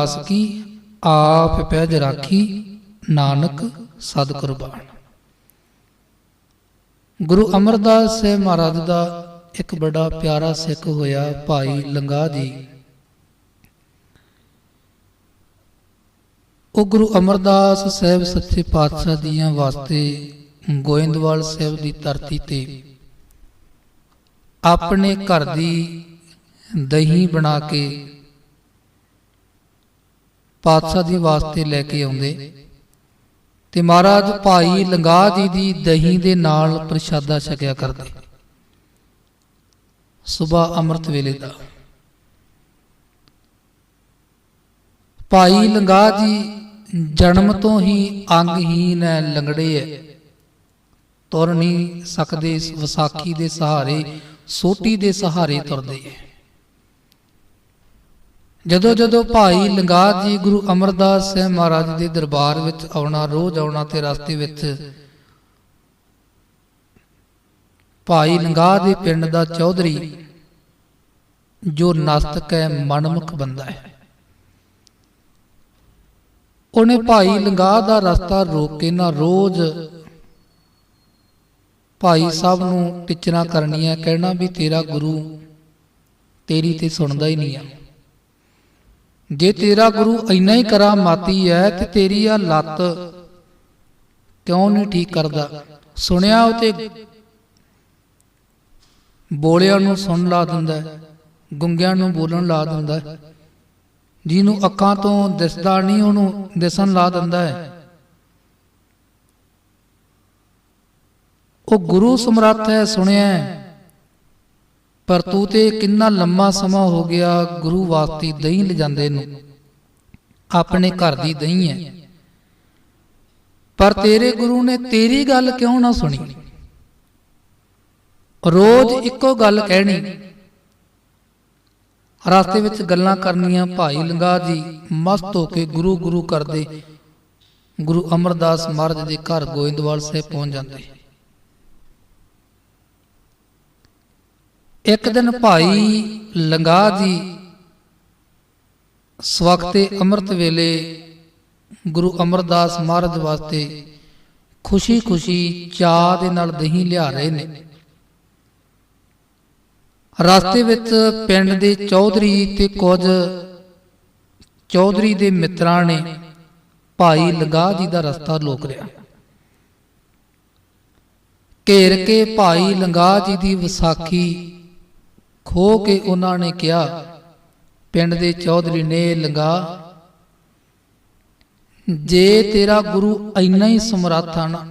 ਦਾਸ ਕੀ? ਆਪ ਪੈਜ ਰਾਖੀ, ਨਾਨਕ ਸਦ ਕੁਰਬਾਨ ਗੁਰੂ ਅਮਰਦਾਸ ਸਾਹਿਬ ਮਹਾਰਾਜ ਦਾ ਇੱਕ ਬੜਾ ਪਿਆਰਾ ਸਿੱਖ ਹੋਇਆ ਭਾਈ ਲੰਗਾ ਜੀ। ਉਹ ਗੁਰੂ ਅਮਰਦਾਸ ਸਾਹਿਬ ਸੱਚੇ ਪਾਤਸ਼ਾਹ ਦੀਆਂ ਵਾਸਤੇ ਗੋਇੰਦਵਾਲ ਸਾਹਿਬ ਦੀ ਧਰਤੀ ਤੇ ਆਪਣੇ ਘਰ ਦੀ ਦਹੀਂ ਬਣਾ ਕੇ ਪਾਤਸ਼ਾਹ ਜੀ ਵਾਸਤੇ ਲੈ ਕੇ ਆਉਂਦੇ। ਤੇ ਮਹਾਰਾਜ ਭਾਈ ਲੰਗਾ ਜੀ ਦੀ ਦਹੀਂ ਦੇ ਨਾਲ ਪ੍ਰਸ਼ਾਦਾ ਛਕਿਆ ਕਰਦੇ। ਸਵੇਰ ਅੰਮ੍ਰਿਤ ਵੇਲੇ ਦਾ। ਭਾਈ ਲੰਗਾ ਜੀ ਜਨਮ ਤੋਂ ਹੀ ਅੰਗਹੀਨ ਹੈ ਲੰਗੜੇ ਹੈ ਤੁਰ ਨਹੀਂ ਸਕਦੇ ਵਿਸਾਖੀ ਦੇ ਸਹਾਰੇ, ਸੋਟੀ ਦੇ ਸਹਾਰੇ ਤੁਰਦੇ ਹੈ ਜਦੋਂ ਜਦੋਂ ਭਾਈ ਲੰਗਾਹ ਜੀ ਗੁਰੂ ਅਮਰਦਾਸ ਸਾਹਿਬ ਮਹਾਰਾਜ ਦੇ ਦਰਬਾਰ ਵਿੱਚ ਆਉਣਾ, ਰੋਜ਼ ਆਉਣਾ ਤੇ ਰਸਤੇ ਵਿੱਚ ਭਾਈ ਲੰਗਾਹ ਦੇ ਪਿੰਡ ਦਾ ਚੌਧਰੀ, ਜੋ ਨਾਸਤਕ ਹੈ, ਮਨਮੁਖ ਬੰਦਾ ਹੈ। ਉਹਨੇ ਭਾਈ ਲੰਗਾਹ ਦਾ ਰਸਤਾ ਰੋਕ ਕੇ ਨਾ ਰੋਜ਼ ਭਾਈ ਸਾਹਿਬ ਨੂੰ ਟਿਚਣਾ ਕਰਨੀਆਂ, ਕਹਿਣਾ ਵੀ ਤੇਰਾ ਗੁਰੂ ਤੇਰੀ ਤੇ ਸੁਣਦਾ ਹੀ ਨਹੀਂ ਆ। ਜੇ ਤੇਰਾ ਗੁਰੂ ਇੰਨਾ ਹੀ ਕਰਾ ਮਾਤੀ ਹੈ ਤੇ ਤੇਰੀ ਆ ਲੱਤ ਕਿਉਂ ਨਹੀਂ ਠੀਕ ਕਰਦਾ? ਸੁਣਿਆ ਉਹ ਤੇ ਬੋਲਿਆਂ ਨੂੰ ਸੁਣ ਲਾ ਦਿੰਦਾ ਗੁੰਗਿਆਂ ਨੂੰ ਬੋਲਣ ਲਾ ਦਿੰਦਾ ਜਿਹਨੂੰ ਅੱਖਾਂ ਤੋਂ ਦਿਸਦਾ ਨਹੀਂ ਉਹਨੂੰ ਦਿਸਣ ਲਾ ਦਿੰਦਾ ਹੈ। ਉਹ ਗੁਰੂ ਸਮਰੱਥ ਹੈ, ਸੁਣਿਆ ਪਰ ਤੂੰ ਤੇ ਕਿੰਨਾ ਲੰਮਾ ਸਮਾਂ ਹੋ ਗਿਆ ਗੁਰੂ ਵਾਸਤੇ ਦਹੀਂ ਲਿਜਾਂਦੇ ਨੂੰ? ਆਪਣੇ ਘਰ ਦੀ ਦਹੀਂ ਹੈ। ਪਰ ਤੇਰੇ ਗੁਰੂ ਨੇ ਤੇਰੀ ਗੱਲ ਕਿਉਂ ਨਾ ਸੁਣੀ? ਰੋਜ਼ ਇੱਕੋ ਗੱਲ ਕਹਿਣੀ। ਰਸਤੇ ਵਿੱਚ ਗੱਲਾਂ ਕਰਨੀਆਂ ਭਾਈ ਲੰਗਾ ਜੀ ਮਸਤ ਹੋ ਕੇ ਗੁਰੂ ਗੁਰੂ ਕਰਦੇ। ਗੁਰੂ ਅਮਰਦਾਸ ਮਹਾਰਾਜ ਦੇ ਘਰ ਗੋਇੰਦਵਾਲ ਸਾਹਿਬ ਪਹੁੰਚ ਜਾਂਦੇ। ਇੱਕ ਦਿਨ ਭਾਈ ਲੰਗਾ ਜੀ ਸਵਖਤੇ ਅੰਮ੍ਰਿਤ ਵੇਲੇ ਗੁਰੂ ਅਮਰਦਾਸ ਮਹਾਰਾਜ ਵਾਸਤੇ ਖੁਸ਼ੀ-ਖੁਸ਼ੀ ਚਾਹ ਦੇ ਨਾਲ ਦਹੀਂ ਲਿਆ ਰਹੇ ਨੇ। ਰਸਤੇ ਵਿੱਚ ਪਿੰਡ ਦੇ ਚੌਧਰੀ ਤੇ ਕੁਝ ਚੌਧਰੀ ਦੇ ਮਿੱਤਰਾਂ ਨੇ ਭਾਈ ਲੰਗਾ ਜੀ ਦਾ ਰਸਤਾ ਰੋਕ ਲਿਆ। ਘੇਰ ਕੇ ਭਾਈ ਲੰਗਾ ਜੀ ਦੀ ਵਿਸਾਖੀ ਖੋ ਕੇ ਉਹਨਾਂ ਨੇ ਕਿਹਾ, ਪਿੰਡ ਦੇ ਚੌਧਰੀ ਨੇ ਲੰਗਾ ਜੇ ਤੇਰਾ ਗੁਰੂ ਇੰਨਾ ਹੀ ਸਮਰੱਥ ਆ ਨਾ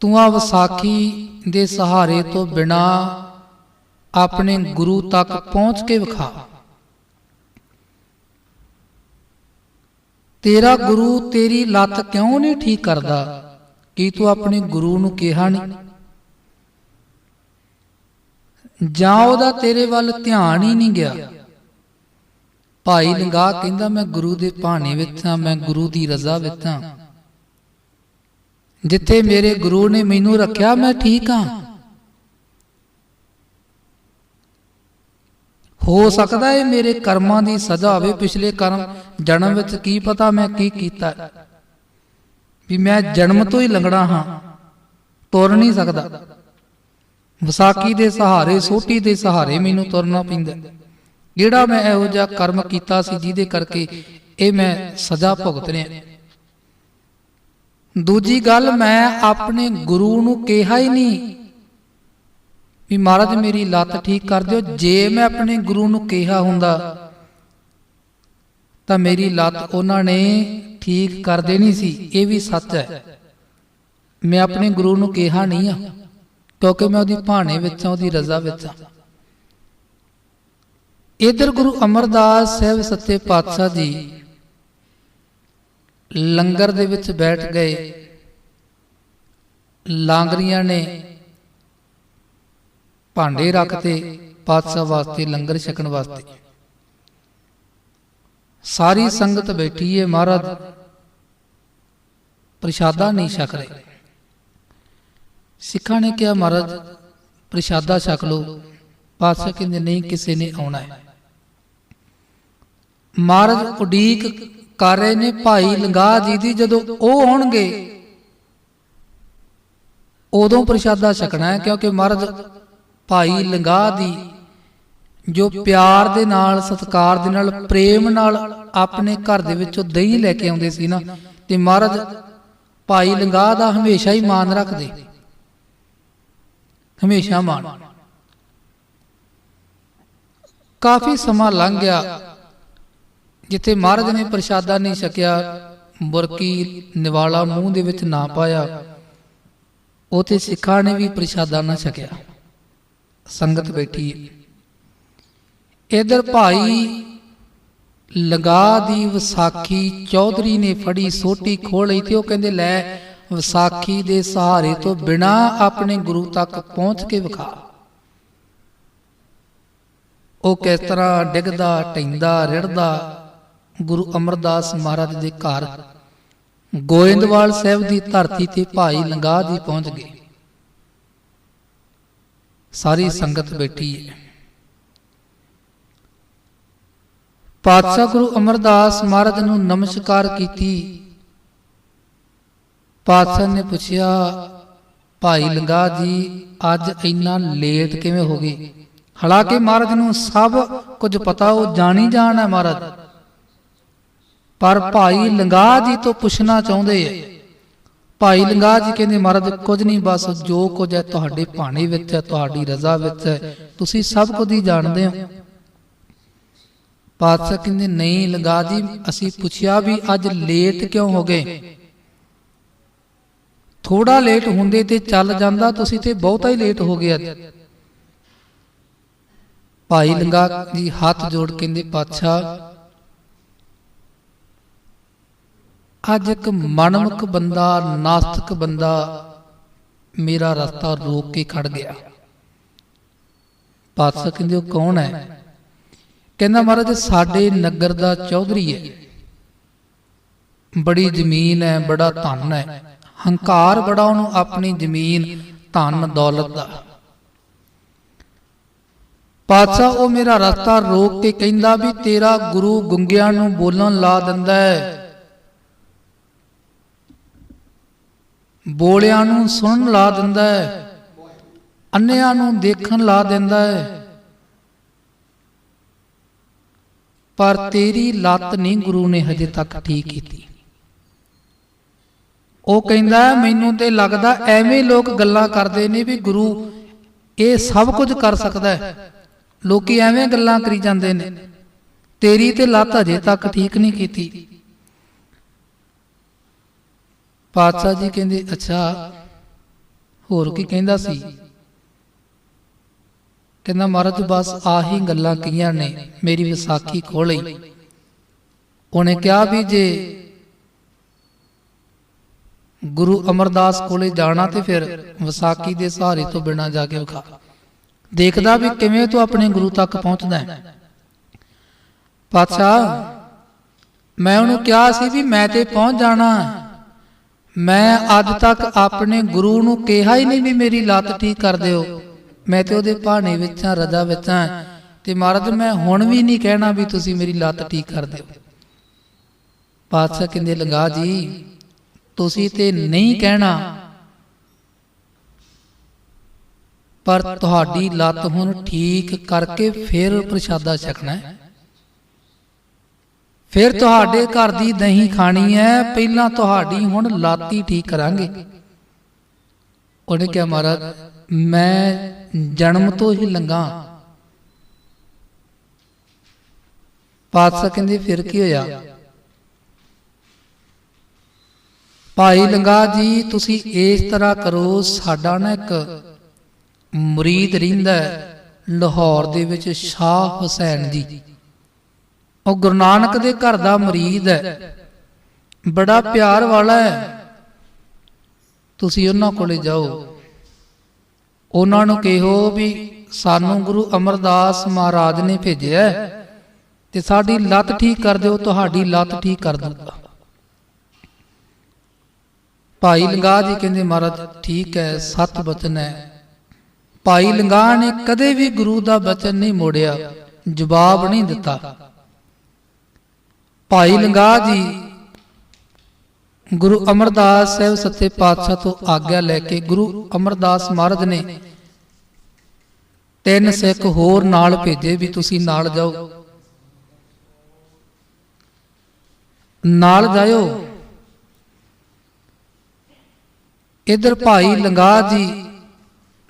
ਤੂੰ ਆ ਵਿਸਾਖੀ ਦੇ ਸਹਾਰੇ ਤੋਂ ਬਿਨਾ ਆਪਣੇ ਗੁਰੂ ਤੱਕ ਪਹੁੰਚ ਕੇ ਵਿਖਾ। ਤੇਰਾ ਗੁਰੂ ਤੇਰੀ ਲੱਤ ਕਿਉਂ ਨਹੀਂ ਠੀਕ ਕਰਦਾ? ਕੀ ਤੂੰ ਆਪਣੇ ਗੁਰੂ ਨੂੰ ਕਿਹਾ ਨਹੀਂ ਜਾਂ ਉਹਦਾ ਤੇਰੇ ਵੱਲ ਧਿਆਨ ਹੀ ਨਹੀਂ ਗਿਆ। ਭਾਈ ਲੰਗਾ ਕਹਿੰਦਾ, ਮੈਂ ਗੁਰੂ ਦੇ ਭਾਣੇ ਵਿੱਚ ਹਾਂ ਮੈਂ ਗੁਰੂ ਦੀ ਰਜ਼ਾ ਵਿੱਚ ਹਾਂ ਜਿੱਥੇ ਮੇਰੇ ਗੁਰੂ ਨੇ ਮੈਨੂੰ ਰੱਖਿਆ, ਮੈਂ ਠੀਕ ਹਾਂ। ਹੋ ਸਕਦਾ ਹੈ ਮੇਰੇ ਕਰਮਾਂ ਦੀ ਸਜ਼ਾ ਹੋਵੇ, ਪਿਛਲੇ ਕਰਮ, ਜਨਮ ਵਿੱਚ ਕੀ ਪਤਾ ਮੈਂ ਕੀ ਕੀਤਾ। ਵੀ ਮੈਂ ਜਨਮ ਤੋਂ ਹੀ ਲੰਗੜਾ ਹਾਂ, ਤੁਰ ਨਹੀਂ ਸਕਦਾ। ਵਿਸਾਖੀ ਦੇ ਸਹਾਰੇ ਸੋਟੀ ਦੇ ਸਹਾਰੇ ਮੈਨੂੰ ਤੁਰਨਾ ਪੈਂਦਾ। ਜਿਹੜਾ ਮੈਂ ਇਹੋ ਜਿਹਾ ਕਰਮ ਕੀਤਾ ਸੀ ਜਿਹਦੇ ਕਰਕੇ ਇਹ ਮੈਂ ਸਜ਼ਾ ਭੁਗਤ ਰਿਹਾ। ਦੂਜੀ ਗੱਲ ਮੈਂ ਆਪਣੇ ਗੁਰੂ ਨੂੰ ਕਿਹਾ ਹੀ ਨਹੀਂ ਵੀ ਮਹਾਰਾਜ ਮੇਰੀ ਲੱਤ ਠੀਕ ਕਰ ਦਿਓ। ਜੇ ਮੈਂ ਆਪਣੇ ਗੁਰੂ ਨੂੰ ਕਿਹਾ ਹੁੰਦਾ ਤਾਂ ਮੇਰੀ ਲੱਤ ਉਹਨਾਂ ਨੇ ਠੀਕ ਕਰ ਦੇਣੀ ਸੀ। ਇਹ ਵੀ ਸੱਚ ਹੈ। ਮੈਂ ਆਪਣੇ ਗੁਰੂ ਨੂੰ ਕਿਹਾ ਨਹੀਂ ਆ। ਕਿਉਂਕਿ ਮੈਂ ਉਹਦੀ ਭਾਣੇ ਵਿੱਚ ਆ ਉਹਦੀ ਰਜ਼ਾ ਵਿੱਚ। ਆ ਇਧਰ ਗੁਰੂ ਅਮਰਦਾਸ ਸਾਹਿਬ ਸੱਚੇ ਪਾਤਸ਼ਾਹ ਜੀ ਲੰਗਰ ਦੇ ਵਿੱਚ ਬੈਠ ਗਏ। ਲਾਂਗਰੀਆਂ ਨੇ ਭਾਂਡੇ ਰੱਖਤੇ ਪਾਤਸ਼ਾਹ ਵਾਸਤੇ, ਲੰਗਰ ਛਕਣ ਵਾਸਤੇ। ਸਾਰੀ ਸੰਗਤ ਬੈਠੀ ਹੈ ਮਹਾਰਾਜ, ਪ੍ਰਸ਼ਾਦਾ ਨਹੀਂ ਛਕ ਰਹੇ। ਸਿੱਖਾਂ ਨੇ ਕਿਹਾ, ਮਹਾਰਾਜ, ਪ੍ਰਸ਼ਾਦਾ ਛਕ ਲਓ। ਪਾਤਸ਼ਾਹ ਕਹਿੰਦੇ, ਨਹੀਂ, ਕਿਸੇ ਨੇ ਆਉਣਾ ਹੈ। ਮਹਾਰਾਜ ਉਡੀਕ ਕਰ ਰਹੇ ਨੇ, ਭਾਈ ਲੰਗਾ ਜੀ ਦੀ ਜਦੋਂ ਉਹ ਆਉਣਗੇ, ਉਦੋਂ ਪ੍ਰਸ਼ਾਦਾ ਛਕਣਾ ਹੈ। ਕਿਉਂਕਿ ਮਹਾਰਾਜ, ਭਾਈ ਲੰਗਾ ਦੀ ਜੋ ਪਿਆਰ ਦੇ ਨਾਲ, ਸਤਿਕਾਰ ਦੇ ਨਾਲ, ਪ੍ਰੇਮ ਨਾਲ ਆਪਣੇ ਘਰ ਦੇ ਵਿੱਚੋਂ ਦਹੀਂ ਲੈ ਕੇ ਆਉਂਦੇ ਸੀ ਨਾ, ਤੇ ਮਹਾਰਾਜ ਭਾਈ ਲੰਗਾ ਦਾ ਹਮੇਸ਼ਾ ਹੀ ਮਾਨ ਰੱਖਦੇ। ਹਮੇਸ਼ਾ ਮਾਣ। ਕਾਫੀ ਸਮਾਂ ਲੰਘ ਗਿਆ, ਜਿੱਥੇ ਮਹਾਰਾਜ ਨੇ ਪ੍ਰਸ਼ਾਦਾ ਨਹੀਂ ਛਕਿਆ, ਬੁਰਕੀ, ਨਿਵਾਲਾ ਮੂੰਹ ਦੇ ਵਿੱਚ ਨਾ ਪਾਇਆ। ਉਥੇ ਸਿੱਖਾਂ ਨੇ ਵੀ ਪ੍ਰਸ਼ਾਦਾ ਨਾ ਛਕਿਆ। ਸੰਗਤ ਬੈਠੀ। ਇਧਰ ਭਾਈ ਲਗਾ ਦੀ ਵਿਸਾਖੀ ਚੌਧਰੀ ਨੇ ਫੜੀ ਸੋਟੀ ਖੋਲ ਲਈ ਤੇ ਉਹ ਕਹਿੰਦੇ, ਲੈ ਵਿਸਾਖੀ ਦੇ ਸਹਾਰੇ ਤੋਂ ਬਿਨਾ ਆਪਣੇ ਗੁਰੂ ਤੱਕ ਪਹੁੰਚ ਕੇ ਵਿਖਾ। ਉਹ ਕਿਸ ਤਰ੍ਹਾਂ ਡਿੱਗਦਾ ਟੈਂਦਾ ਰਿੜਦਾ ਗੁਰੂ ਅਮਰਦਾਸ ਮਹਾਰਾਜ ਦੇ ਘਰ ਗੋਇੰਦਵਾਲ ਸਾਹਿਬ ਦੀ ਧਰਤੀ ਤੇ ਭਾਈ ਲੰਗਾ ਜੀ ਪਹੁੰਚ ਗਏ। ਸਾਰੀ ਸੰਗਤ ਬੈਠੀ ਹੈ। ਪਾਤਸ਼ਾਹ ਗੁਰੂ ਅਮਰਦਾਸ ਮਹਾਰਾਜ ਨੂੰ ਨਮਸਕਾਰ ਕੀਤੀ। ਪਾਤਸ਼ਾਹ ਨੇ ਪੁੱਛਿਆ, ਭਾਈ ਲੰਗਾ ਜੀ, ਅੱਜ ਇੰਨਾ ਲੇਟ ਕਿਵੇਂ ਹੋ ਗਏ? ਹਾਲਾਂਕਿ ਮਹਾਰਾਜ ਨੂੰ ਸਭ ਕੁਝ ਪਤਾ, ਉਹ ਜਾਣੀ ਜਾਣ ਹੈ ਮਹਾਰਾਜ। ਪਰ ਭਾਈ ਲੰਗਾ ਜੀ ਤੋਂ ਪੁੱਛਣਾ ਚਾਹੁੰਦੇ ਐ ਭਾਈ ਲੰਗਾ ਜੀ ਕਹਿੰਦੇ, ਮਹਾਰਾਜ, ਕੁਝ ਨਹੀਂ, ਬਸ ਜੋ ਕੁਝ ਹੈ ਤੁਹਾਡੇ ਭਾਣੇ ਵਿੱਚ ਹੈ, ਤੁਹਾਡੀ ਰਜ਼ਾ ਵਿੱਚ ਹੈ, ਤੁਸੀਂ ਸਭ ਕੁਝ ਹੀ ਜਾਣਦੇ ਹੋ। ਪਾਤਸ਼ਾਹ ਕਹਿੰਦੇ, ਨਹੀਂ ਲੰਗਾ ਜੀ, ਅਸੀਂ ਪੁੱਛਿਆ ਵੀ ਅੱਜ ਲੇਟ ਕਿਉਂ ਹੋ ਗਏ? ਥੋੜਾ ਲੇਟ ਹੁੰਦੇ ਤੇ ਚੱਲ ਜਾਂਦਾ, ਤੁਸੀਂ ਤੇ ਬਹੁਤਾ ਹੀ ਲੇਟ ਹੋ ਗਿਆ ਭਾਈ ਲੰਗਾ ਜੀ ਹੱਥ ਜੋੜ ਕਹਿੰਦੇ, ਪਾਤਸ਼ਾਹ, ਅੱਜ ਇੱਕ ਮਨਮੁਖ ਬੰਦਾ, ਨਾਸਤਿਕ ਬੰਦਾ ਮੇਰਾ ਰਸਤਾ ਰੋਕ ਕੇ ਖੜ ਗਿਆ। ਪਾਤਸ਼ਾਹ ਕਹਿੰਦੇ, ਉਹ ਕੌਣ ਹੈ? ਕਹਿੰਦਾ, ਮਹਾਰਾਜ, ਸਾਡੇ ਨਗਰ ਦਾ ਚੌਧਰੀ ਹੈ। ਬੜੀ ਜ਼ਮੀਨ ਹੈ, ਬੜਾ ਧਨ ਹੈ। ਹੰਕਾਰ ਬੜਾ ਉਹਨੂੰ ਆਪਣੀ ਜ਼ਮੀਨ, ਧਨ, ਦੌਲਤ ਦਾ। ਪਾਤਸ਼ਾਹ ਉਹ ਮੇਰਾ ਰਸਤਾ ਰੋਕ ਕੇ ਕਹਿੰਦਾ ਵੀ ਤੇਰਾ ਗੁਰੂ ਗੁੰਗਿਆਂ ਨੂੰ ਬੋਲਣ ਲਾ ਦਿੰਦਾ ਹੈ। ਬੋਲਿਆਂ ਨੂੰ ਸੁਣਨ ਲਾ ਦਿੰਦਾ ਹੈ। ਅੰਨਿਆਂ ਨੂੰ ਦੇਖਣ ਲਾ ਦਿੰਦਾ ਹੈ। ਪਰ ਤੇਰੀ ਲੱਤ ਨਹੀਂ ਗੁਰੂ ਨੇ ਹਜੇ ਤੱਕ ਠੀਕ ਕੀਤੀ। ਉਹ ਕਹਿੰਦਾ, ਮੈਨੂੰ ਤੇ ਲੱਗਦਾ ਐਵੇਂ ਲੋਕ ਗੱਲਾਂ ਕਰਦੇ ਨੇ ਵੀ ਗੁਰੂ ਇਹ ਸਭ ਕੁਝ ਕਰ ਸਕਦਾ ਹੈ। ਲੋਕੀ ਐਵੇਂ ਗੱਲਾਂ ਕਰੀ ਜਾਂਦੇ ਨੇ। ਤੇਰੀ ਤੇ ਲੱਤ ਅਜੇ ਤੱਕ ਠੀਕ ਨਹੀਂ ਕੀਤੀ। ਪਾਤਸ਼ਾਹ ਜੀ ਕਹਿੰਦੇ, ਅੱਛਾ, ਹੋਰ ਕੀ ਕਹਿੰਦਾ ਸੀ? ਕਹਿੰਦਾ, ਮਹਾਰਾਜ, ਬਸ ਆਹੀ ਗੱਲਾਂ ਕੀਆਂ ਨੇ ਮੇਰੀ ਵਿਸਾਖੀ ਖੋਲੀ ਉਹਨੇ ਕਿਹਾ ਵੀ ਜੇ ਗੁਰੂ ਅਮਰਦਾਸ ਕੋਲੇ ਜਾਣਾ ਤੇ ਫਿਰ ਵਿਸਾਖੀ ਦੇ ਸਹਾਰੇ ਤੋਂ ਬਿਨਾਂ ਜਾ ਕੇ ਵਿਖਾ। ਦੇਖਦਾ ਵੀ ਕਿਵੇਂ ਤੂੰ ਆਪਣੇ ਗੁਰੂ ਤੱਕ ਪਹੁੰਚਦਾ ਹੈ। ਪਾਤਸ਼ਾਹ, ਮੈਂ ਉਹਨੂੰ ਕਿਹਾ ਸੀ ਵੀ ਮੈਂ ਤੇ ਪਹੁੰਚ ਜਾਣਾ ਮੈਂ ਅੱਜ ਤੱਕ ਆਪਣੇ ਗੁਰੂ ਨੂੰ ਕਿਹਾ ਹੀ ਨਹੀਂ ਵੀ ਮੇਰੀ ਲੱਤ ਠੀਕ ਕਰ ਦਿਓ। ਮੈਂ ਤੇ ਉਹਦੇ ਭਾਣੇ ਵਿੱਚ ਆ ਰਜਾ ਵਿੱਚ ਆ ਤੇ ਮਹਾਰਾਜ, ਮੈਂ ਹੁਣ ਵੀ ਨਹੀਂ ਕਹਿਣਾ ਵੀ ਤੁਸੀਂ ਮੇਰੀ ਲੱਤ ਠੀਕ ਕਰ ਦਿਓ। ਪਾਤਸ਼ਾਹ ਕਹਿੰਦੇ, ਲੰਗਾ ਜੀ ਤੁਸੀਂ ਤੇ ਨਹੀਂ ਕਹਿਣਾ। ਪਰ ਤੁਹਾਡੀ ਲੱਤ ਹੁਣ ਠੀਕ ਕਰਕੇ ਫਿਰ ਪ੍ਰਸ਼ਾਦਾ ਛਕਣਾ ਹੈ। ਫਿਰ ਤੁਹਾਡੇ ਘਰ ਦੀ ਦਹੀਂ ਖਾਣੀ ਹੈ ਪਹਿਲਾਂ ਤੁਹਾਡੀ ਹੁਣ ਲਾਤੀ ਠੀਕ ਕਰਾਂਗੇ। ਉਹਨੇ ਕਿਹਾ ਮਹਾਰਾਜ ਮੈਂ ਜਨਮ ਤੋਂ ਹੀ ਲੰਗਾ ਪਾਤਸ਼ਾਹ ਕਹਿੰਦੇ ਫਿਰ ਕੀ ਹੋਇਆ? ਭਾਈ ਲੰਗਾ ਜੀ, ਤੁਸੀਂ ਇਸ ਤਰ੍ਹਾਂ ਕਰੋ, ਸਾਡਾ ਨਾ ਇੱਕ ਮੁਰੀਦ ਰਹਿੰਦਾ ਲਾਹੌਰ ਦੇ ਵਿੱਚ ਸ਼ਾਹ ਹੁਸੈਨ ਜੀ। ਉਹ ਗੁਰੂ ਨਾਨਕ ਦੇ ਘਰ ਦਾ ਮਰੀਦ ਹੈ। ਬੜਾ ਪਿਆਰ ਵਾਲਾ ਹੈ। ਤੁਸੀਂ ਉਹਨਾਂ ਕੋਲੇ ਜਾਓ। ਉਹਨਾਂ ਨੂੰ ਕਿਹੋ ਵੀ ਸਾਨੂੰ ਗੁਰੂ ਅਮਰਦਾਸ ਮਹਾਰਾਜ ਨੇ ਭੇਜਿਆ ਤੇ ਸਾਡੀ ਲੱਤ ਠੀਕ ਕਰ ਦਿਓ, ਤੁਹਾਡੀ ਲੱਤ ਠੀਕ ਕਰ ਦੂਗਾ ਭਾਈ ਲੰਗਾ ਜੀ ਕਹਿੰਦੇ ਮਹਾਰਾਜ ਠੀਕ ਹੈ ਸਤ ਬਚਨ ਹੈ। ਭਾਈ ਲੰਗਾ ਨੇ ਕਦੇ ਵੀ ਗੁਰੂ ਦਾ ਬਚਨ ਨਹੀਂ ਮੋੜਿਆ। ਜਵਾਬ ਨਹੀਂ ਦਿੱਤਾ। ਭਾਈ ਲੰਗਾ ਜੀ ਗੁਰੂ ਅਮਰਦਾਸ ਸਾਹਿਬ ਸੱਚੇ ਪਾਤਸ਼ਾਹ ਤੋਂ ਆਗਿਆ ਲੈ ਕੇ ਗੁਰੂ ਅਮਰਦਾਸ ਮਹਾਰਾਜ ਨੇ ਤਿੰਨ ਸਿੱਖ ਹੋਰ ਨਾਲ ਭੇਜੇ ਵੀ ਤੁਸੀਂ ਨਾਲ ਜਾਓ। ਨਾਲ ਜਾਇਓ। ਇਧਰ ਭਾਈ ਲੰਗਾ ਜੀ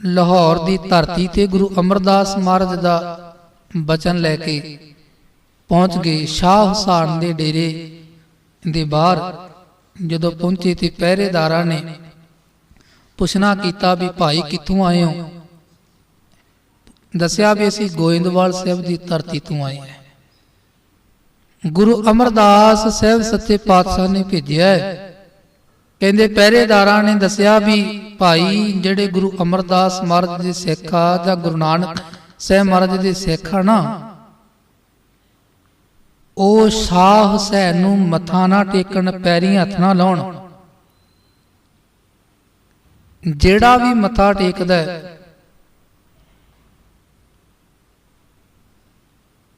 ਲਾਹੌਰ ਦੀ ਧਰਤੀ ਤੇ ਗੁਰੂ ਅਮਰਦਾਸ ਮਹਾਰਾਜ ਦਾ ਬਚਨ ਲੈ ਕੇ ਪਹੁੰਚ ਗਏ ਸ਼ਾਹ ਹੁਸਾਨ ਦੇ ਡੇਰੇ ਦੇ ਬਾਹਰ ਜਦੋਂ ਪਹੁੰਚੇ ਤੇ ਪਹਿਰੇਦਾਰਾਂ ਨੇ ਪੁੱਛਣਾ ਕੀਤਾ ਵੀ ਭਾਈ ਕਿੱਥੋਂ ਆਏ ਹੋ? ਦੱਸਿਆ ਵੀ ਅਸੀਂ ਗੋਇੰਦਵਾਲ ਸਾਹਿਬ ਦੀ ਧਰਤੀ ਤੋਂ ਆਏ ਹਾਂ। ਗੁਰੂ ਅਮਰਦਾਸ ਸਾਹਿਬ ਸੱਚੇ ਪਾਤਸ਼ਾਹ ਨੇ ਭੇਜਿਆ ਹੈ। ਕਹਿੰਦੇ ਪਹਿਰੇਦਾਰਾਂ ਨੇ ਦੱਸਿਆ ਵੀ ਭਾਈ ਜਿਹੜੇ ਗੁਰੂ ਅਮਰਦਾਸ ਮਹਾਰਾਜ ਦੇ ਸਿੱਖ ਆ ਜਾਂ ਗੁਰੂ ਨਾਨਕ ਸਾਹਿਬ ਮਹਾਰਾਜ ਦੇ ਸਿੱਖ ਆ ਨਾ, ਉਹ ਸ਼ਾਹ ਹੁਸੈਨ ਨੂੰ ਮੱਥਾ ਨਾ ਟੇਕਣ, ਪੈਰੀ ਹੱਥ ਨਾ ਲਾਉਣ। ਜਿਹੜਾ ਵੀ ਮੱਥਾ ਟੇਕਦਾ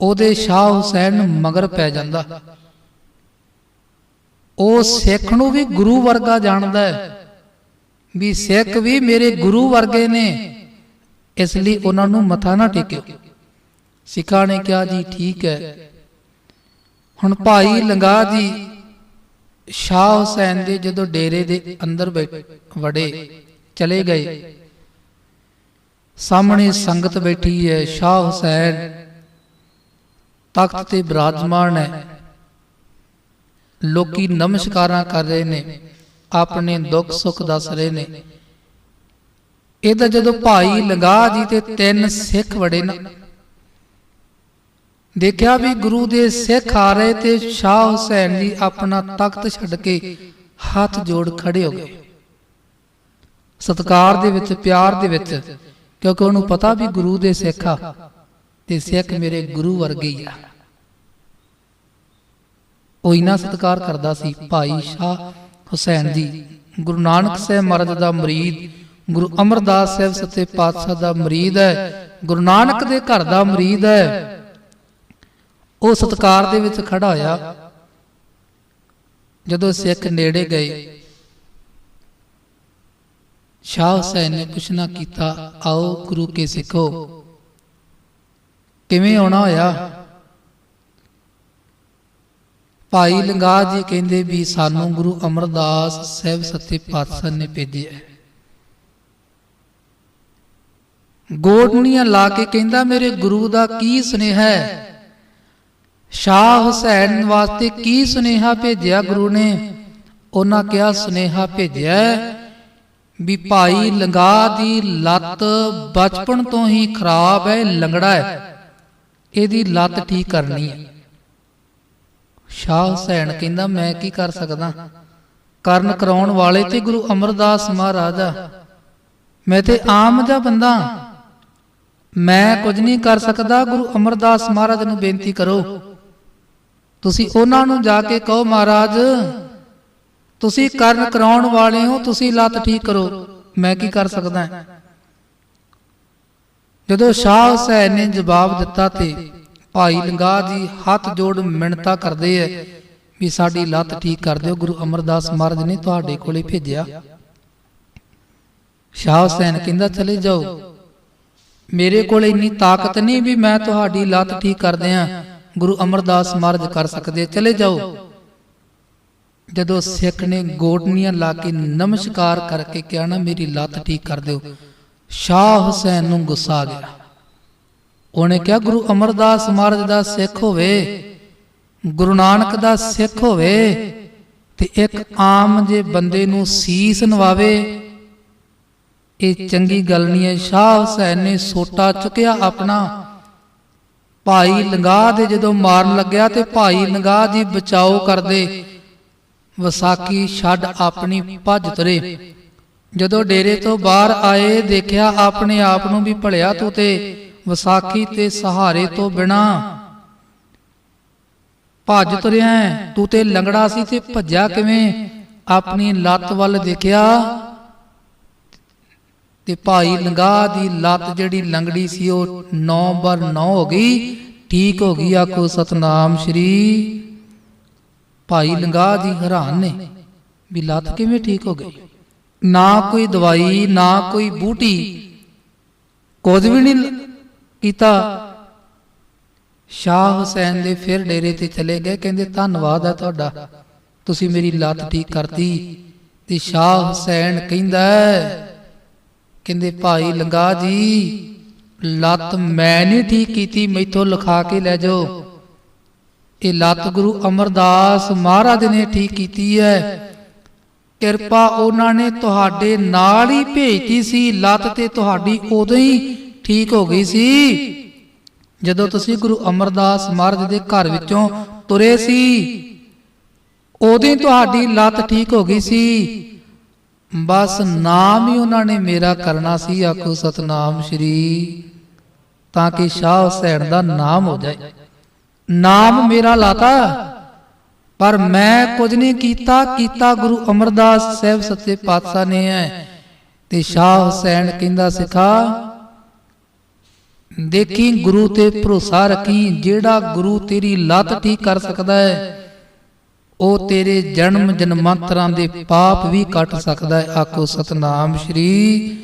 ਉਹਦੇ ਸ਼ਾਹ ਹੁਸੈਨ ਨੂੰ ਮਗਰ ਪੈ ਜਾਂਦਾ। ਉਹ ਸਿੱਖ ਨੂੰ ਵੀ ਗੁਰੂ ਵਰਗਾ ਜਾਣਦਾ ਹੈ। ਵੀ ਸਿੱਖ ਵੀ ਮੇਰੇ ਗੁਰੂ ਵਰਗੇ ਨੇ, ਇਸ ਲਈ ਉਹਨਾਂ ਨੂੰ ਮੱਥਾ ਨਾ ਟੇਕਿਓ। ਸਿੱਖਾਂ ਨੇ ਕਿਹਾ, ਜੀ, ਠੀਕ ਹੈ। ਹੁਣ ਭਾਈ ਲੰਗਾ ਜੀ ਸ਼ਾਹ ਹੁਸੈਨ ਦੇ ਜਦੋਂ ਡੇਰੇ ਦੇ ਅੰਦਰ ਬੈਠ- ਵੜੇ, ਚਲੇ ਗਏ। ਸਾਹਮਣੇ ਸੰਗਤ ਬੈਠੀ ਹੈ, ਸ਼ਾਹ ਹੁਸੈਨ ਤਖਤ ਤੇ ਬਿਰਾਜਮਾਨ ਹੈ। ਲੋਕੀ ਨਮਸਕਾਰਾਂ ਕਰ ਰਹੇ ਨੇ ਆਪਣੇ ਦੁੱਖ ਸੁੱਖ ਦੱਸ ਰਹੇ ਨੇ। ਇਹਦਾ ਜਦੋਂ ਭਾਈ ਲੰਗਾ ਜੀ ਤੇ ਤਿੰਨ ਸਿੱਖ ਵੜੇ ਨਾ। ਦੇਖਿਆ ਵੀ ਗੁਰੂ ਦੇ ਸਿੱਖ ਆ ਰਹੇ ਤੇ ਸ਼ਾਹ ਹੁਸੈਨ ਜੀ ਆਪਣਾ ਤਖਤ ਛੱਡ ਕੇ ਹੱਥ ਜੋੜ ਖੜੇ ਹੋ ਗਏ। ਸਤਕਾਰ ਦੇ ਵਿੱਚ ਪਿਆਰ ਦੇ ਵਿੱਚ ਕਿਉਂਕਿ ਉਹਨੂੰ ਪਤਾ ਵੀ ਗੁਰੂ ਦੇ ਸਿੱਖ ਆ ਤੇ ਸਿੱਖ ਮੇਰੇ ਗੁਰੂ ਵਰਗੇ ਹੀ ਆ। ਉਹ ਇਨਾ ਸਤਕਾਰ ਕਰਦਾ ਸੀ, ਭਾਈ ਸ਼ਾਹ ਹੁਸੈਨ ਜੀ। ਗੁਰੂ ਨਾਨਕ ਸਾਹਿਬ ਮਹਾਰਾਜ ਦਾ ਮਰੀਦ, ਗੁਰੂ ਅਮਰਦਾਸ ਸਾਹਿਬ ਸੱਚੇ ਪਾਤਸ਼ਾਹ ਦਾ ਮਰੀਦ ਹੈ, ਗੁਰੂ ਨਾਨਕ ਦੇ ਘਰ ਦਾ ਮਰੀਦ ਹੈ। ਉਹ ਸਤਕਾਰ ਦੇ ਵਿੱਚ ਖੜਾ ਹੋਇਆ। ਜਦੋਂ ਸਿੱਖ ਨੇੜੇ ਗਏ, ਸ਼ਾਹ ਹੁਸੈਨ ਨੇ ਪੁੱਛਣਾ ਕੀਤਾ, ਆਓ ਗੁਰੂ ਕੇ ਸਿੱਖੋ। ਕਿਵੇਂ ਆਉਣਾ ਹੋਇਆ? ਭਾਈ ਲੰਗਾ ਜੀ ਕਹਿੰਦੇ ਵੀ ਸਾਨੂੰ ਗੁਰੂ ਅਮਰਦਾਸ ਸਾਹਿਬ ਸੱਚੇ ਪਾਤਸ਼ਾਹ ਨੇ ਭੇਜਿਆ ਹੈ। ਲਾ ਕੇ ਕਹਿੰਦਾ, ਮੇਰੇ ਗੁਰੂ ਦਾ ਕੀ ਸੁਨੇਹਾ ਹੈ? ਸ਼ਾਹ ਹੁਸੈਨ ਵਾਸਤੇ ਕੀ ਸੁਨੇਹਾ ਭੇਜਿਆ ਗੁਰੂ ਨੇ? ਉਹਨਾਂ ਕਿਹਾ, ਸੁਨੇਹਾ ਭੇਜਿਆ ਵੀ ਭਾਈ ਲੰਗਾ ਦੀ ਲੱਤ ਬਚਪਨ ਤੋਂ ਹੀ ਖਰਾਬ ਹੈ, ਲੰਗੜਾ ਹੈ। ਇਹਦੀ ਲੱਤ ਠੀਕ ਕਰਨੀ ਹੈ। ਸ਼ਾਹ ਹੁਸੈਨ ਕਹਿੰਦਾ, ਮੈਂ ਕੀ ਕਰ ਸਕਦਾ? ਕਰਨ ਕਰਾਉਣ ਵਾਲੇ ਤੇ ਗੁਰੂ ਅਮਰਦਾਸ ਮਹਾਰਾਜ। ਆ ਮੈਂ ਤੇ ਆਮ ਜਿਹਾ ਬੰਦਾ। ਮੈਂ ਕੁਝ ਨਹੀਂ ਕਰ ਸਕਦਾ। ਗੁਰੂ ਅਮਰਦਾਸ ਮਹਾਰਾਜ ਨੂੰ ਬੇਨਤੀ ਕਰੋ। ਤੁਸੀਂ ਉਹਨਾਂ ਨੂੰ ਜਾ ਕੇ ਕਹੋ, ਮਹਾਰਾਜ, ਤੁਸੀਂ ਕਰਨ ਕਰਾਉਣ ਵਾਲੇ ਹੋ, ਤੁਸੀਂ ਲੱਤ ਠੀਕ ਕਰੋ। ਮੈਂ ਕੀ ਕਰ ਸਕਦਾ? ਜਦੋਂ ਸ਼ਾਹ ਹੁਸੈਨ ਨੇ ਜਵਾਬ ਦਿੱਤਾ ਤੇ ਭਾਈ ਲੰਗਾ ਜੀ ਹੱਥ ਜੋੜ ਮਿੰਨਤਾਂ ਕਰਦੇ ਐ ਵੀ ਸਾਡੀ ਲੱਤ ਠੀਕ ਕਰ ਦਿਓ, ਗੁਰੂ ਅਮਰਦਾਸ ਮਹਾਰਾਜ ਨੇ ਤੁਹਾਡੇ ਕੋਲੇ ਭੇਜਿਆ। ਸ਼ਾਹ ਹੁਸੈਨ ਕਹਿੰਦਾ, ਚਲੇ ਜਾਓ। ਮੇਰੇ ਕੋਲ ਇੰਨੀ ਤਾਕਤ ਨਹੀਂ ਵੀ ਮੈਂ ਤੁਹਾਡੀ ਲੱਤ ਠੀਕ ਕਰ ਦਿਆਂ, ਗੁਰੂ ਅਮਰਦਾਸ ਮਹਾਰਾਜ ਕਰ ਸਕਦੇ। ਚਲੇ ਜਾਓ। ਜਦੋਂ ਸਿੱਖ ਨੇ ਗੋਡਨੀਆਂ ਲਾ ਕੇ ਨਮਸਕਾਰ ਕਰਕੇ ਕਿਹਾ, ਨਾ, ਮੇਰੀ ਲੱਤ ਠੀਕ ਕਰ ਦਿਓ। ਸ਼ਾਹ ਹੁਸੈਨ ਨੂੰ ਗੁੱਸਾ ਆ ਗਿਆ। ਉਹਨੇ ਕਿਹਾ, ਗੁਰੂ ਅਮਰਦਾਸ ਮਹਾਰਾਜ ਦਾ ਸਿੱਖ ਹੋਵੇ, ਗੁਰੂ ਨਾਨਕ ਦਾ ਸਿੱਖ ਹੋਵੇ, ਤੇ ਇੱਕ ਆਮ ਜੇ ਬੰਦੇ ਨੂੰ ਸੀਸ ਨਵਾਵੇ, ਇਹ ਚੰਗੀ ਗੱਲ ਨਹੀਂ ਹੈ। ਸ਼ਾਹ ਹੁਸੈਨ ਨੇ ਸੋਟਾ ਚੁੱਕਿਆ ਆਪਣਾ। ਭਾਈ ਲੰਗਾ ਦੇ ਜਦੋਂ ਮਾਰਨ ਲੱਗਿਆ ਤੇ ਭਾਈ ਲੰਗਾ ਜੀ ਬਚਾਓ ਕਰਦੇ, ਵਿਸਾਖੀ ਛੱਡ ਆਪਣੀ ਭੱਜ ਤਰੇ। ਜਦੋਂ ਡੇਰੇ ਤੋਂ ਬਾਹਰ ਆਏ, ਦੇਖਿਆ ਆਪਣੇ ਆਪ ਨੂੰ ਵੀ ਭਲਿਆ ਤੂੰ ਤੇ ਵਿਸਾਖੀ ਤੇ ਸਹਾਰੇ ਤੋਂ ਬਿਨਾ। ਭੱਜ ਤੁਰਿਆ ਤੂੰ ਤੇ ਲੰਗੜਾ ਸੀ ਤੇ ਭੱਜਿਆ ਕਿਵੇਂ? ਆਪਣੀ ਲੱਤ ਵੱਲ ਦੇਖਿਆ ਤੇ ਭਾਈ ਲੰਗਾ ਦੀ ਲੱਤ ਜਿਹੜੀ ਲੰਗੜੀ ਸੀ, ਉਹ 9 ਬਰ 9 ਹੋ ਗਈ। ਠੀਕ ਹੋ ਗਈ, ਆਖੋ ਸਤਨਾਮ ਸ਼੍ਰੀ। ਭਾਈ ਲੰਗਾ ਜੀ ਹੈਰਾਨ ਨੇ ਵੀ ਲੱਤ ਕਿਵੇਂ ਠੀਕ ਹੋ ਗਈ? ਨਾ ਕੋਈ ਦਵਾਈ, ਨਾ ਕੋਈ ਬੂਟੀ, ਕੁਝ ਵੀ ਨਹੀਂ ਕੀਤਾ। ਸ਼ਾਹ ਹੁਸੈਨ ਦੇ ਫਿਰ ਡੇਰੇ ਤੇ ਚਲੇ ਗਏ, ਕਹਿੰਦੇ, ਧੰਨਵਾਦ ਹੈ ਤੁਹਾਡਾ। ਤੁਸੀਂ ਮੇਰੀ ਲੱਤ ਠੀਕ ਕਰਤੀ। ਤੇ ਸ਼ਾਹ ਹੁਸੈਨ ਕਹਿੰਦਾ, ਕਹਿੰਦੇ, ਭਾਈ ਲੰਗਾ ਜੀ, ਲੱਤ ਮੈਂ ਨਹੀਂ ਠੀਕ ਕੀਤੀ, ਮੈਥੋਂ ਲਿਖਾ ਕੇ ਲੈ ਜਾਓ। ਇਹ ਲੱਤ ਗੁਰੂ ਅਮਰਦਾਸ ਮਹਾਰਾਜ ਨੇ ਠੀਕ ਕੀਤੀ ਹੈ। ਕਿਰਪਾ ਉਹਨਾਂ ਨੇ ਤੁਹਾਡੇ ਨਾਲ ਹੀ ਭੇਜਤੀ ਸੀ, ਲੱਤ ਤੇ ਤੁਹਾਡੀ ਉਦੋਂ ਹੀ ਠੀਕ ਹੋ ਗਈ ਸੀ। ਜਦੋਂ ਤੁਸੀਂ ਗੁਰੂ ਅਮਰਦਾਸ ਮਹਾਰਾਜ ਦੇ ਘਰ ਵਿੱਚੋਂ ਤੁਰੇ ਸੀ ਉਦੋਂ ਤੁਹਾਡੀ ਲੱਤ ਠੀਕ ਹੋ ਗਈ ਸੀ। ਬਸ ਨਾਮ ਹੀ ਉਹਨਾਂ ਨੇ ਮੇਰਾ ਕਰਨਾ ਸੀ ਆਖੋ ਸਤਨਾਮ ਸ਼੍ਰੀ। ਤਾਂ ਕਿ ਸ਼ਾਹ ਹੁਸੈਨ ਦਾ ਨਾਮ ਹੋ ਜਾਏ। ਨਾਮ ਮੇਰਾ ਲਾਤਾ। ਪਰ ਮੈਂ ਕੁਝ ਨਹੀਂ ਕੀਤਾ ਕੀਤਾ ਗੁਰੂ ਅਮਰਦਾਸ ਸਾਹਿਬ ਸੱਚੇ ਪਾਤਸ਼ਾਹ ਨੇ ਹੈ। ਤੇ ਸ਼ਾਹ ਹੁਸੈਨ ਕਹਿੰਦਾ ਸਿਖਾ ਦੇਖੀ ਗੁਰੂ ਤੇ ਭਰੋਸਾ ਰੱਖੀ ਜਿਹੜਾ ਗੁਰੂ ਤੇਰੀ ਲੱਤ ਠੀਕ ਕਰ ਸਕਦਾ ਹੈ ਉਹ ਤੇਰੇ ਜਨਮ ਜਨਮਾਂਤਰਾਂ ਦੇ ਪਾਪ ਵੀ ਕੱਟ ਸਕਦਾ ਹੈ ਆਖੋ ਸਤਨਾਮ ਸ਼੍ਰੀ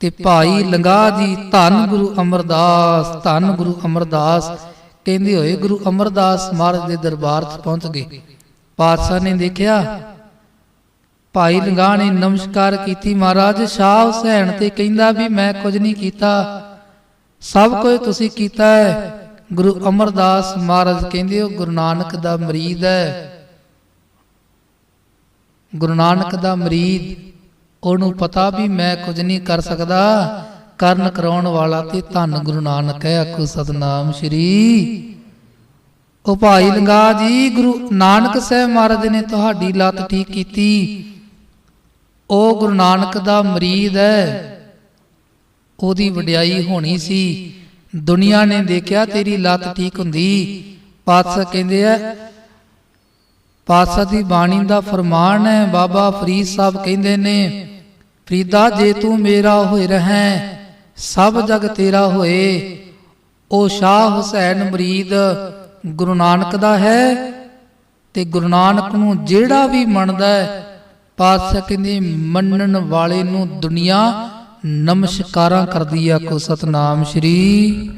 ਤੇ ਭਾਈ ਲੰਗਾ ਜੀ ਧੰਨ ਗੁਰੂ ਅਮਰਦਾਸ ਧੰਨ ਗੁਰੂ ਅਮਰਦਾਸ ਕਹਿੰਦੇ ਹੋਏ ਗੁਰੂ ਅਮਰਦਾਸ ਮਹਾਰਾਜ ਦੇ ਦਰਬਾਰ 'ਚ ਪਹੁੰਚ ਗਏ। ਪਾਤਸ਼ਾਹ ਨੇ ਦੇਖਿਆ ਭਾਈ ਲੰਗਾ ਨੇ ਨਮਸਕਾਰ ਕੀਤੀ ਮਹਾਰਾਜ ਸ਼ਾਹ ਹੁਸੈਨ ਤੇ ਕਹਿੰਦਾ ਵੀ ਮੈਂ ਕੁਝ ਨਹੀਂ ਕੀਤਾ। ਸਭ ਕੁਝ ਤੁਸੀਂ ਕੀਤਾ ਹੈ। ਗੁਰੂ ਅਮਰਦਾਸ ਮਹਾਰਾਜ ਕਹਿੰਦੇ ਉਹ ਗੁਰੂ ਨਾਨਕ ਦਾ ਮਰੀਦ ਹੈ। ਗੁਰੂ ਨਾਨਕ ਦਾ ਮਰੀਦ ਉਹਨੂੰ ਪਤਾ ਵੀ ਮੈਂ ਕੁਝ ਨਹੀਂ ਕਰ ਸਕਦਾ। ਕਰਨ ਕਰਾਉਣ ਵਾਲਾ ਤੇ ਧੰਨ ਗੁਰੂ ਨਾਨਕ ਹੈ ਆਖੋ ਸਤਨਾਮ ਸ਼੍ਰੀ। ਉਹ ਭਾਈ ਲੰਗਾ ਜੀ ਗੁਰੂ ਨਾਨਕ ਸਾਹਿਬ ਮਹਾਰਾਜ ਨੇ ਤੁਹਾਡੀ ਲੱਤ ਠੀਕ ਕੀਤੀ। ਉਹ ਗੁਰੂ ਨਾਨਕ ਦਾ ਮਰੀਦ ਹੈ। ਉਹਦੀ ਵਡਿਆਈ ਹੋਣੀ ਸੀ। ਦੁਨੀਆ ਨੇ ਦੇਖਿਆ ਤੇਰੀ ਲੱਤ ਠੀਕ ਹੁੰਦੀ। ਪਾਤਸ਼ਾਹ ਕਹਿੰਦੇ ਆ ਪਾਤਸ਼ਾਹ ਦੀ ਬਾਣੀ ਦਾ ਫਰਮਾਨ ਹੈ ਬਾਬਾ ਫਰੀਦ ਸਾਹਿਬ ਕਹਿੰਦੇ ਨੇ ਫਰੀਦਾ ਜੇ ਤੂੰ ਮੇਰਾ ਹੋਏ ਰਹੈਂ ਸਭ ਜਗ ਤੇਰਾ ਹੋਏ। ਉਹ ਸ਼ਾਹ ਹੁਸੈਨ ਮਰੀਦ ਗੁਰੂ ਨਾਨਕ ਦਾ ਹੈ ਤੇ ਗੁਰੂ ਨਾਨਕ ਨੂੰ ਜਿਹੜਾ ਵੀ ਮੰਨਦਾ ਹੈ ਪਾਤਸ਼ਾਹ ਕਹਿੰਦੇ ਮੰਨਣ ਵਾਲੇ ਨੂੰ ਦੁਨੀਆ ਨਮਸਕਾਰਾਂ ਕਰਦੀ ਆ ਕੋ ਸਤਨਾਮ ਸ਼੍ਰੀ